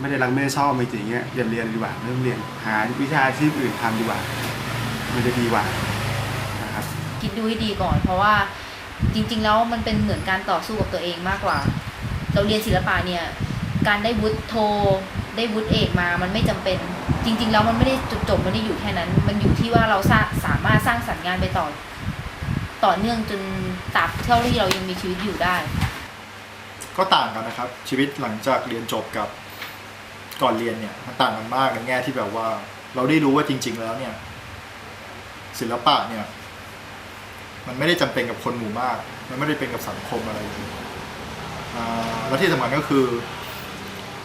ไม่ได้รักไม่ได้ชอบไม่จริงเงี้ยอย่าเรียนดีกว่าไม่ต้องเรียนหาวิชาชีพอื่นทำดีกว่า มันจะดีกว่านะครับคิดดูให้ดีก่อน เพราะว่าจริง ๆ แล้วมันเป็นเหมือนการต่อสู้กับตัวเองมากกว่า เราเรียนศิลปะเนี่ย การได้วุฒิโท ได้วุฒิเอกมามันไม่จำเป็น จริง ๆ แล้วมันไม่ได้จุดจบมันไม่ได้อยู่แค่นั้น มันอยู่ที่ว่าเราสร้างสามารถสร้างสรรค์งานไปต่อ ต่อเนื่องจนตราบเท่าที่เรายังมีชีวิตอยู่ได้ ก็ต่างกันนะครับ ชีวิตหลังจากเรียนจบกับ ก่อนเรียนเนี่ยมันต่างกันมากในแง่ที่แบบว่า เราได้รู้ว่าจริง ๆ แล้วเนี่ย ศิลปะเนี่ย มันไม่ได้จำเป็นกับคนหมู่มาก มันไม่ได้เป็นกับสังคมอะไรเลยอ่าแล้วที่สำคัญก็คือ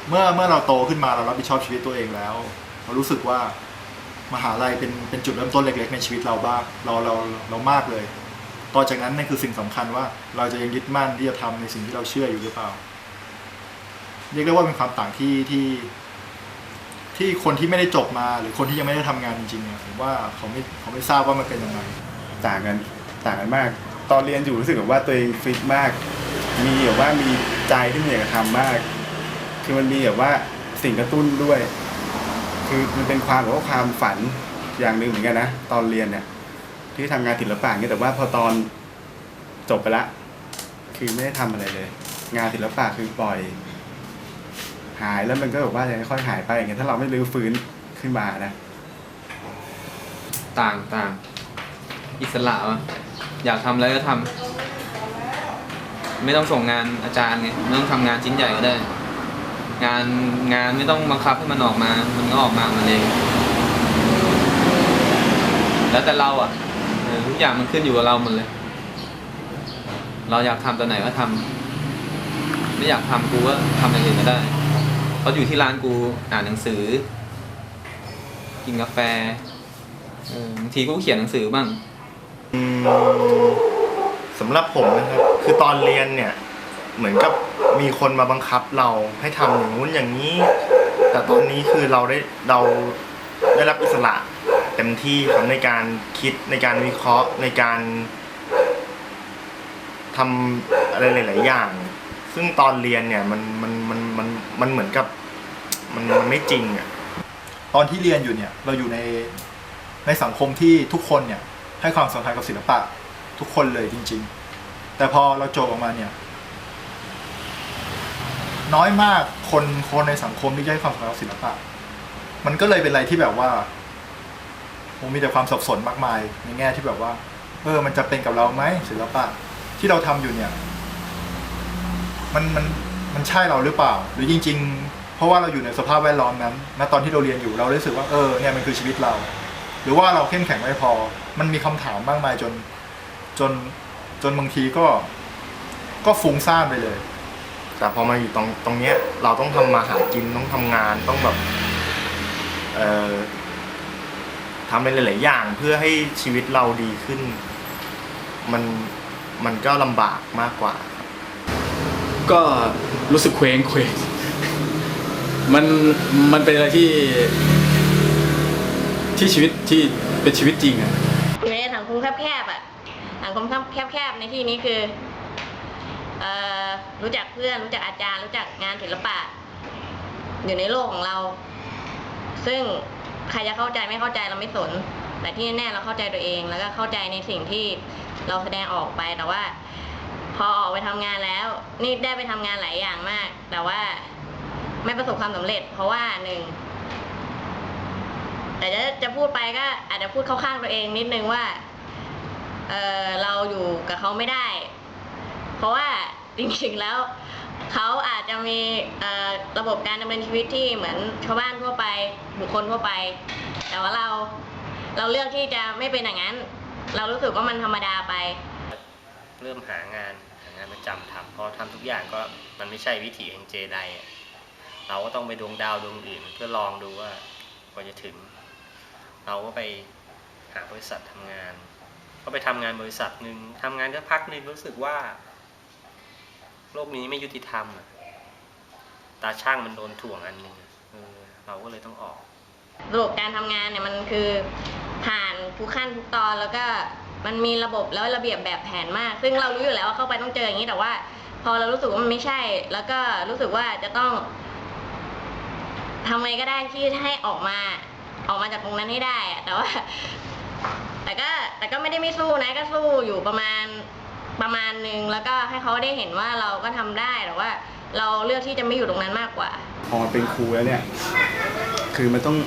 เมื่อเมื่อเราโตขึ้นมาเรารับผิดชอบชีวิตตัวเองแล้ว เรารู้สึกว่ามหาลัยเป็นเป็นจุดเริ่มต้นเล็ก ๆ ในชีวิตเราบ้างเราเราเรามากเลย ต่อจากนั้นนั่นคือสิ่งสำคัญว่า เราจะยังยึดมั่นที่จะทำในสิ่งที่เราเชื่ออยู่หรือเปล่า เรียกได้ว่าเป็นความต่างที่ที่ ที่คนที่ไม่ได้จบมา หรือคนที่ยังไม่ได้ทำงานจริงๆเนี่ยผมว่าเขาไม่เขาไม่ทราบว่ามันเป็นยังไงต่างกันต่างกันมาก ตอนเรียนอยู่รู้สึกแบบว่าตัวเองฟิตมาก มีแบบว่ามีใจที่มันอยากจะทำมาก คือมันมีแบบว่าสิ่งกระตุ้นด้วย คือมันเป็นความแบบว่าความฝันอย่างหนึ่งเหมือนกันนะตอนเรียนเนี่ยที่ทำงานศิลปะเนี่ยแต่ว่าพอตอนจบไปละ คือไม่ได้ทำอะไรเลย งานศิลปะคือปล่อย หายแล้วมันก็แบบว่าจะค่อยหายไปอย่างเงี้ยถ้าเราไม่รื้อฟื้นขึ้นมานะ ต่างต่างอิสระวะอยากทำอะไรก็ทำไม่ต้องส่งงานอาจารย์ไงไม่ต้องทำงานชิ้นใหญ่ก็ได้ งานงานไม่ต้องบังคับให้มันออกมา มันก็ออกมามันเองแล้วแต่เราอะทุกอย่างมันขึ้นอยู่กับเราหมดเลย เราอยากทำตอนไหนก็ทำไม่อยากทำกูก็ทำอย่างอื่นก็ได้ เพราอยู่ที่ร้านกูอ่านหนังสือ กินกาแฟเออบางทีกูก็เขียนหนังสือบ้าง อืมสำหรับผมนะครับ คือตอนเรียนเนี่ย เหมือนกับมีคนมาบังคับเราให้ทำอย่างนู้นอย่างนี้ แต่ตอนนี้คือเราได้เราได้รับอิสระเต็มที่ครับในการคิดในการวิเคราะห์ในการทำอะไรหลาย ๆ อย่าง ซึ่งตอนเรียนเนี่ยมันมันมันมันมันเหมือนกับมันมันไม่จริงอะตอนที่เรียนอยู่เนี่ยเราอยู่ในในสังคมที่ทุกคนเนี่ยให้ความสำคัญกับศิลปะทุกคนเลยจริง ๆ แต่พอเราจบออกมาเนี่ย น้อยมากคนคนในสังคมที่ให้ความสำคัญกับศิลปะ มันก็เลยเป็นอะไรที่แบบว่าผมมีแต่ความสับสนมากมายในแง่ที่แบบว่า เออ มันจะเป็นกับเราไหมศิลปะที่เราทำอยู่เนี่ย มันมันมันใช่เราหรือเปล่า หรือจริง ๆ เพราะว่าเราอยู่ในสภาพแวดล้อมนั้นณตอนที่เราเรียนอยู่เรารู้สึกว่าเออเนี่ยมันคือชีวิตเรา หรือว่าเราเข้มแข็งไม่พอ มันมีคำถามมากมายจนจนจนบางทีก็ ก็ฟุ้งซ่านไปเลย แต่พอมาอยู่ตรงตรงเนี้ย เราต้องทำมาหากินต้องทำงานต้องแบบ เอ่อทำอะไรหลาย ๆ อย่างเพื่อให้ชีวิตเราดีขึ้น มันมันก็ลำบากมากกว่า ก็รู้สึกเคว้งเคว้งมันมันเป็นอะไรที่ ที่ชีวิตที่เป็นชีวิตจริงอะอยู่ในสังคมแคบๆอะสังคมแคบๆในที่นี้คือเอ่อรู้จักเพื่อนรู้จักอาจารย์ รู้จักงานศิลปะ อยู่ในโลกของเรา ซึ่งใครจะเข้าใจไม่เข้าใจเราไม่สน แต่ที่แน่เราเข้าใจตัวเอง แล้วก็เข้าใจในสิ่งที่เราแสดงออกไปแต่ว่า พอออกไปทำงานแล้วนี่ได้ไปทำงานหลายอย่างมาก แต่ว่าไม่ประสบความสำเร็จ เพราะว่าหนึ่งแต่จะจะพูดไปก็อาจจะพูดเข้าข้างตัวเองนิดนึงว่าเออเราอยู่กับเขาไม่ได้ เพราะว่าจริงๆแล้วเขาอาจจะมีระบบการดำเนินชีวิตที่เหมือนชาวบ้านทั่วไปบุคคลทั่วไป แต่ว่าเราเราเลือกที่จะไม่เป็นอย่างนั้น เรารู้สึกว่ามันธรรมดาไป เริ่มหางานหางานประจำทำพอทำทุกอย่างก็มันไม่ใช่วิถีแห่งเจไดเราก็ต้องไปดวงดาวดวงอื่น เพื่อลองดูว่ากว่าจะถึง เราก็ไปหาบริษัททำงาน ก็ไปทำงานบริษัทหนึ่งทำงานก็พักหนึ่งรู้สึกว่า โลกนี้ไม่ยุติธรรมตาช่างมันโดนถ่วงอันหนึ่งเราก็เลยต้องออก ระบบการทำงานเนี่ยมันคือผ่านทุกขั้นทุกตอนแล้วก็มันมีระบบแล้วระเบียบแบบแผนมาก ซึ่งเรารู้อยู่แล้วว่าเข้าไปต้องเจออย่างนี้แต่ว่า พอเรารู้สึกว่ามันไม่ใช่ แล้วก็รู้สึกว่าจะต้องทำไงก็ได้ที่ให้ออกมาออกมาจากตรงนั้นให้ได้อะแต่ว่า แต่ก็แต่ก็ไม่ได้ไม่สู้นะก็สู้อยู่ประมาณประมาณนึงแล้วก็ให้เขาได้เห็นว่าเราก็ทำได้แต่ว่า เราเลือกที่จะไม่อยู่ตรงนั้นมากกว่า พอเป็นครูแล้วเนี่ย คือมันต้อง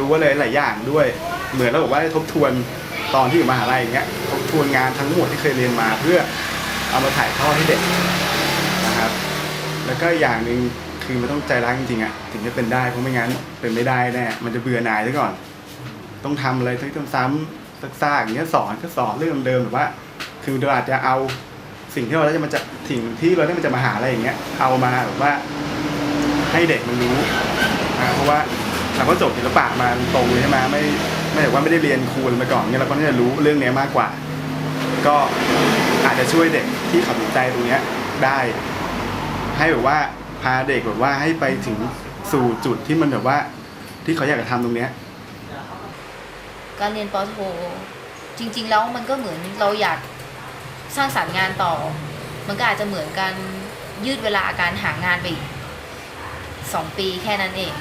รู้อะไรหลายอย่างด้วย เหมือนเราบอกว่าได้ทบทวนตอนที่อยู่มหาลัยอย่างเงี้ยทบทวนงานทั้งหมดที่เคยเรียนมาเพื่อเอามาถ่ายทอดให้เด็กนะครับ แล้วก็อย่างหนึ่งคือมันต้องใจรักจริงๆอะถึงจะเป็นได้เพราะไม่งั้นเป็นไม่ได้แน่มันจะเบื่อหน่ายซะก่อน ต้องทำอะไรซ้ำๆซากๆอย่างเงี้ยสอนก็สอนเรื่องเดิมๆหรือว่า คือเราอาจจะเอาสิ่งที่เราได้มันจะสิ่งที่เราได้มันจะมาหาอะไรอย่างเงี้ย เอามาแบบว่าให้เด็กมันรู้อ่าเพราะว่า เราก็จบศิลปะมาตรงเลยใช่ไหมไม่ไม่ได้ว่าไม่ได้เรียนครูอะไรมาก่อนเนี่ยเราก็น่าจะรู้เรื่องนี้มากกว่า ก็อาจจะช่วยเด็กที่เขาสนใจตรงเนี้ยได้ ให้แบบว่าพาเด็กแบบว่าให้ไปถึงสู่จุดที่มันแบบว่า ที่เขาอยากจะทำตรงเนี้ยการเรียนปอโทจริง ๆ แล้วมันก็เหมือนเราอยากสร้างสรรค์งานต่อ มันก็อาจจะเหมือนการยืดเวลาการหางานไปอีกสองปีแค่นั้นเอง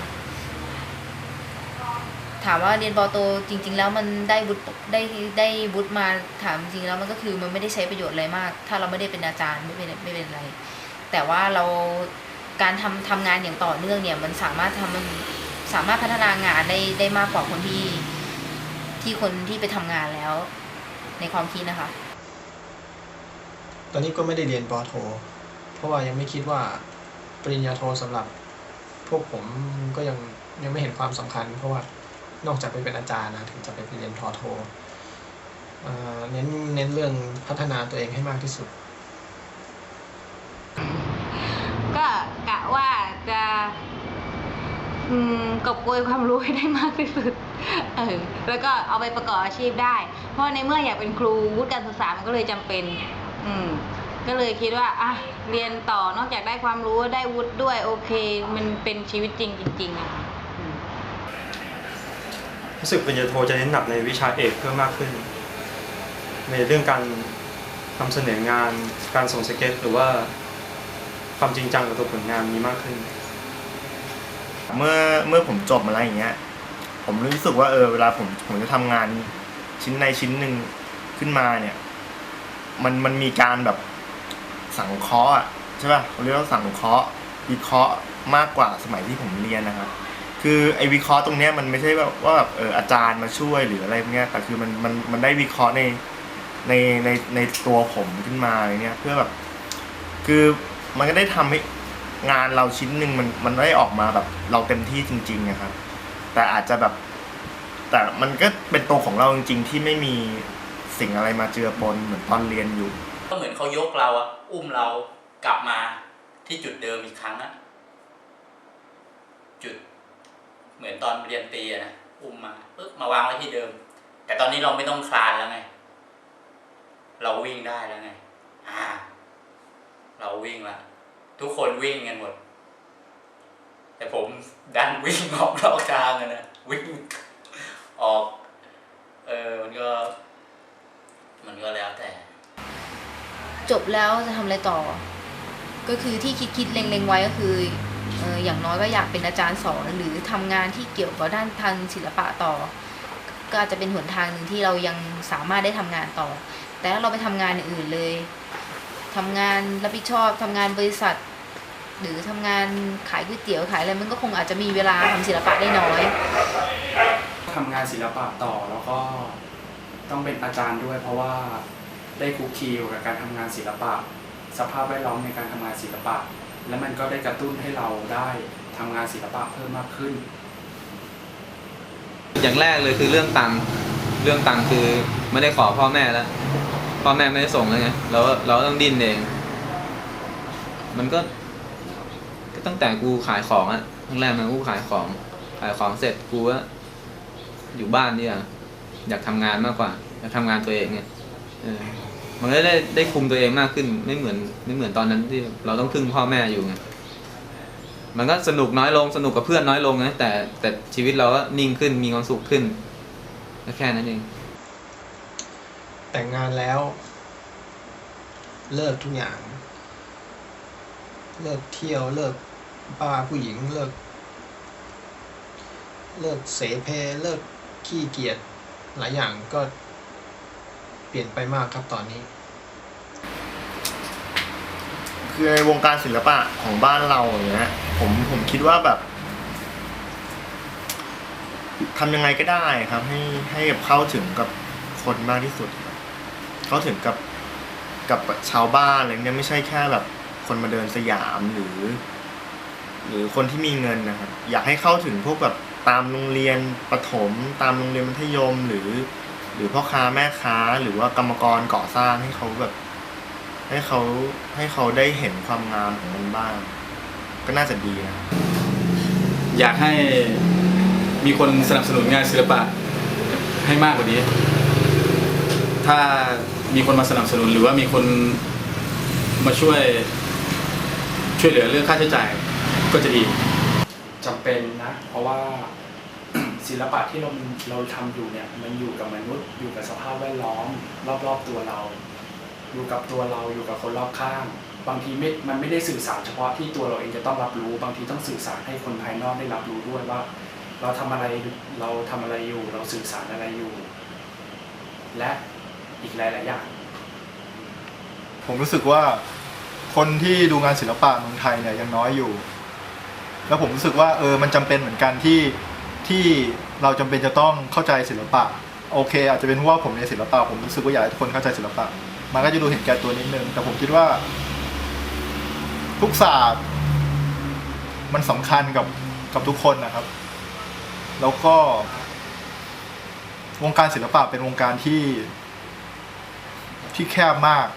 ถามว่าเรียนปอโตจริง ๆ แล้วมันได้วุฒิได้ได้วุฒิมาถามจริงๆแล้วมันก็คือมันไม่ได้ใช้ประโยชน์อะไรมาก ถ้าเราไม่ได้เป็นอาจารย์ไม่เป็นไม่เป็นอะไร แต่ว่าเราการทำทำงานอย่างต่อเนื่องเนี่ย มันสามารถทำมันสามารถพัฒนางานได้ได้มากกว่าคนที่ที่คนที่ไปทำงานแล้ว ในความคิดนะคะ ตอนนี้ก็ไม่ได้เรียนปอโท เพราะว่ายังไม่คิดว่าปริญญาโทสำหรับ พวกผมก็ยังยังไม่เห็นความสำคัญ เพราะว่า นอกจากไปเป็นอาจารย์นะถึงจะไปเรียนทอโทเน้นเน้นเรื่องพัฒนาตัวเองให้มากที่สุด ก็กะว่าจะกอบโกยความรู้ให้ได้มากที่สุด เออ แล้วก็เอาไปประกอบอาชีพได้ เพราะในเมื่ออยากเป็นครูวุฒิการศึกษามันก็เลยจำเป็น อืม ก็เลยคิดว่า อะ เรียนต่อนอกจากได้ความรู้ได้วุฒิด้วย โอเค มันเป็นชีวิตจริงจริงๆอะค่ะ รู้สึกปริญญาโทจะเน้นหนักในวิชาเอกเพิ่มมากขึ้น ในเรื่องการนำเสนองานการส่งสเก็ต หรือว่าความจริงจังกับตัวผลงานมีมากขึ้น เมื่อเมื่อผมจบมาแล้วอย่างเงี้ย ผมรู้สึกว่าเออเวลาผมผมจะทำงานชิ้นในชิ้นหนึ่งขึ้นมาเนี่ย มันมันมีการแบบสังเคราะห์ใช่ป่ะเขาเรียกว่าสังเคราะห์วิเคราะห์มากกว่าสมัยที่ผมเรียนนะครับ คือไอ้วิเคราะห์ตรงเนี้ยมันไม่ใช่แบบว่าแบบเอออาจารย์มาช่วยหรืออะไรพวกเนี้ยแต่คือมันมันมันได้วิเคราะห์ในในในในตัวผมขึ้นมาอะไรเงี้ยเพื่อแบบ คือมันก็ได้ทำให้งานเราชิ้นหนึ่งมันมันได้ออกมาแบบ เราเต็มที่จริงๆนะครับ แต่อาจจะแบบ แต่มันก็เป็นตัวของเราจริง ๆ ที่ไม่มีสิ่งอะไรมาเจือปนเหมือนตอนเรียนอยู่ ก็เหมือนเขายกเราอะอุ้มเรากลับมาที่จุดเดิมอีกครั้งอะจุด เหมือนตอนเรียนตีอะนะอุ้มมาปึ๊บมาวางไว้ที่เดิม แต่ตอนนี้เราไม่ต้องคลานแล้วไง เราวิ่งได้แล้วไง อ่า เราวิ่งละทุกคนวิ่งกันหมด แต่ผมดันวิ่งออกนอกทางอะนะวิ่งออก เออมันก็ มันก็แล้วแต่ จบแล้วจะทำอะไรต่อ ก็คือที่คิดคิดเล็งๆไว้ก็คือ อย่างน้อยก็อยากเป็นอาจารย์สอนหรือทำงานที่เกี่ยวกับด้านทางศิลปะต่อ ก็อาจจะเป็นหนทางหนึ่งที่เรายังสามารถได้ทำงานต่อ แต่ถ้าเราไปทำงานอื่นเลยทำงานรับผิดชอบทำงานบริษัท หรือทำงานขายก๋วยเตี๋ยวขายอะไรมันก็คงอาจจะมีเวลาทำศิลปะได้น้อยทำงานศิลปะต่อแล้วก็ต้องเป็นอาจารย์ด้วย เพราะว่าได้คุกคีอยู่กับการทำงานศิลปะ สภาพแวดล้อมในการทำงานศิลปะ และมันก็ได้กระตุ้นให้เราได้ทำงานศิลปะเพิ่มมากขึ้น อย่างแรกเลยคือเรื่องตังค์เรื่องตังค์คือไม่ได้ขอพ่อแม่แล้วพ่อแม่ไม่ได้ส่งแล้วไงเราเราต้องดิ้นเอง มันก็ก็ตั้งแต่กูขายของอะตั้งแรกมันกูขายของขายของเสร็จกูก็อยู่บ้านเนี่ยอยากทำงานมากกว่าอยากทำงานตัวเองไงเออ มันก็ได้ได้คุมตัวเองมากขึ้น ไม่เหมือนไม่เหมือนตอนนั้นที่เราต้องพึ่งพ่อแม่อยู่ไงมันก็สนุกน้อยลงสนุกกับเพื่อนน้อยลงนะแต่แต่ชีวิตเราก็นิ่งขึ้นมีความสุขขึ้นก็แค่นั้นเอง แต่งงานแล้ว เลิกทุกอย่าง เลิกเที่ยวเลิกบ้าผู้หญิงเลิก เลิกเสเพเลิกขี้เกียจหลายอย่างก็ เปลี่ยนไปมากครับตอนนี้ คือในวงการศิลปะของบ้านเราอย่างเงี้ยผมผมคิดว่าแบบทำยังไงก็ได้ครับ ให้ให้กับเข้าถึงกับคนมากที่สุดครับเข้าถึงกับกับชาวบ้านอะไรเงี้ยไม่ใช่แค่แบบคนมาเดินสยามหรือ หรือคนที่มีเงินนะครับ อยากให้เข้าถึงพวกแบบตามโรงเรียนประถม ตามโรงเรียนมัธยมหรือ หรือพ่อค้าแม่ค้าหรือว่ากรรมกรก่อสร้างให้เขาแบบ ให้เขาให้เขาได้เห็นความงามของมันบ้าง ก็น่าจะดีนะอยากให้มีคนสนับสนุนงานศิลปะให้มากกว่านี้ ถ้ามีคนมาสนับสนุนหรือว่ามีคนมาช่วยช่วยเหลือเรื่องค่าใช้จ่ายก็จะดีจำเป็นนะ เพราะว่า ศิลปะที่เราเราทำอยู่เนี่ยมันอยู่กับมนุษย์ อยู่กับสภาพแวดล้อม รอบๆตัวเรา อยู่กับตัวเราอยู่กับคนรอบข้าง บางทีไม่มันไม่ได้สื่อสารเฉพาะที่ตัวเราเองจะต้องรับรู้ บางทีต้องสื่อสารให้คนภายนอกได้รับรู้ด้วยว่า เราทำอะไรเราทำอะไรอยู่ เราสื่อสารอะไรอยู่ และอีกหลายๆอย่างผมรู้สึกว่าคนที่ดูงานศิลปะเมืองไทยเนี่ยยังน้อยอยู่ แล้วผมรู้สึกว่าเออมันจำเป็นเหมือนกันที่ ที่เราจำเป็นจะต้องเข้าใจศิลปะ โอเค อาจจะเป็นว่าผมเรียนศิลปะผมรู้สึกว่าอยากให้ทุกคนเข้าใจศิลปะ มันก็จะดูเห็นแก่ตัวนิดนึงแต่ผมคิดว่า ทุกศาสตร์ มันสำคัญกับกับทุกคนนะครับ แล้วก็ วงการศิลปะเป็นวงการที่ ที่แคบมาก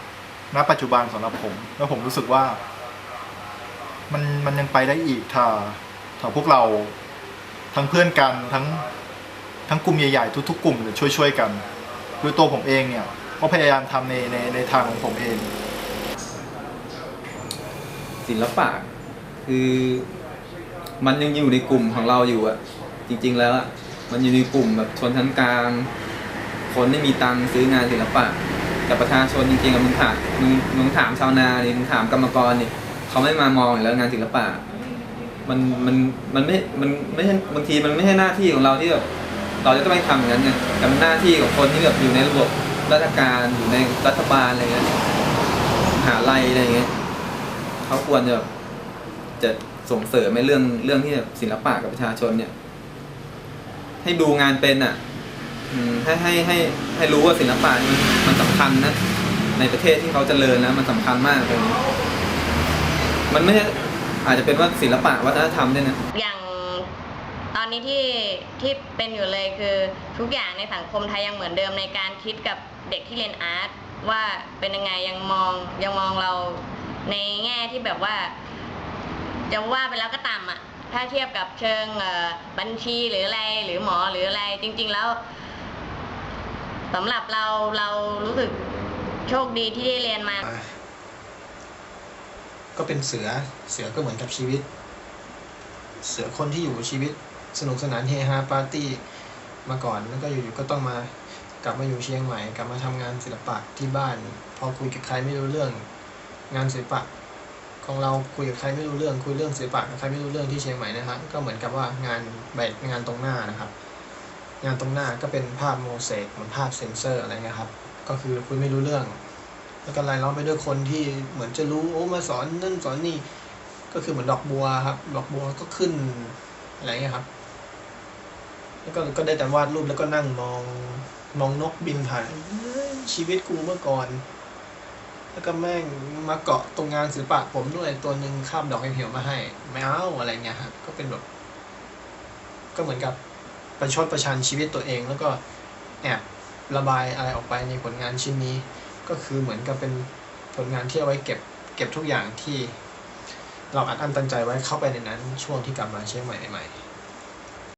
ณปัจจุบันสำหรับผม แล้วผมรู้สึกว่า มันมันยังไปได้อีกถ้าถ้าพวกเรา ทั้งเพื่อนกันทั้งทั้งกลุ่มใหญ่ๆทุกๆกลุ่มเนี่ยช่วยๆกันคือตัวผมเองเนี่ยก็พยายามทำในในในทางของผมเอง ศิลปะคือมันยังอยู่ในกลุ่มของเราอยู่อะจริง ๆ แล้วอะมันอยู่ในกลุ่มแบบชนชั้นกลาง คนที่มีตังค์ซื้องานศิลปะแต่ประชาชนจริงๆอะมึงถามมึงมึงถามชาวนาดิมึงถามกรรมกรเนี่ยเขาไม่มามองอยู่แล้วงานศิลปะ มันมันมันไม่มันไม่ใช่บางทีมันไม่ใช่หน้าที่ของเราที่แบบเราจะต้องไปทำอย่างนั้นไงแต่มันหน้าที่ของคนที่แบบอยู่ในระบบราชการอยู่ในรัฐบาลอะไรเงี้ยมหาลัยอะไรเงี้ยเขาควรจะจะส่งเสริมในเรื่องเรื่องที่แบบศิลปะกับประชาชนเนี่ย ให้ดูงานเป็นอะให้ให้ให้ให้รู้ว่าศิลปะมันมันสำคัญนะในประเทศที่เขาเจริญนะมันสำคัญมากเลยมันไม่ อาจจะเป็นว่าศิลปะวัฒนธรรมด้วยนะอย่างตอนนี้ที่ที่เป็นอยู่เลยคือทุกอย่างในสังคมไทยยังเหมือนเดิมในการคิดกับเด็กที่เรียนอาร์ตว่าเป็นยังไงยังมองยังมองเราในแง่ที่แบบว่า จะว่าไปแล้วก็ต่ำอะถ้าเทียบกับเชิงบัญชีหรืออะไรหรือหมอหรืออะไร จริง ๆ แล้วสำหรับเราเรารู้สึกโชคดีที่ได้เรียนมา ก็เป็นเสือ เสือก็เหมือนกับชีวิต เสือคนที่อยู่ชีวิต สนุกสนานเฮฮาปาร์ตี้มาก่อนแล้วก็อยู่ๆก็ต้องมากลับมาอยู่เชียงใหม่กลับมาทำงานศิลปะที่บ้าน พอคุยกับใครไม่รู้เรื่อง งานศิลปะ ของเราคุยกับใครไม่รู้เรื่อง คุยเรื่องศิลปะกับใครไม่รู้เรื่องที่เชียงใหม่นะครับก็เหมือนกับว่างานแบบงานตรงหน้านะครับ งานตรงหน้าก็เป็นภาพโมเสกเหมือนภาพเซนเซอร์อะไรเงี้ยครับ ก็คือคุยไม่รู้เรื่อง แล้วก็รายล้อมไปด้วยคนที่เหมือนจะรู้โอ้มาสอนนั่นสอนนี่ ก็คือเหมือนดอกบัวครับดอกบัวก็ขึ้นอะไรเงี้ยครับ แล้วก็ก็ได้แต่วาดรูปแล้วก็นั่งมองมองนกบินผ่านชีวิตกูเมื่อก่อน แล้วก็แม่งมาเกาะตรงงานศิลปะผมด้วยตัวหนึ่งคาบดอกเหี่ยวมาให้ไม่เอาอะไรเงี้ยครับก็เป็นแบบก็เหมือนกับประชดประชันชีวิตตัวเอง แล้วก็แอบระบายอะไรออกไปในผลงานชิ้นนี้ ก็คือเหมือนกับเป็นผลงานที่เอาไว้เก็บเก็บทุกอย่างที่เราอัดอั้นตันใจไว้เข้าไปในนั้นช่วงที่กลับมาเชียงใหม่ใหม่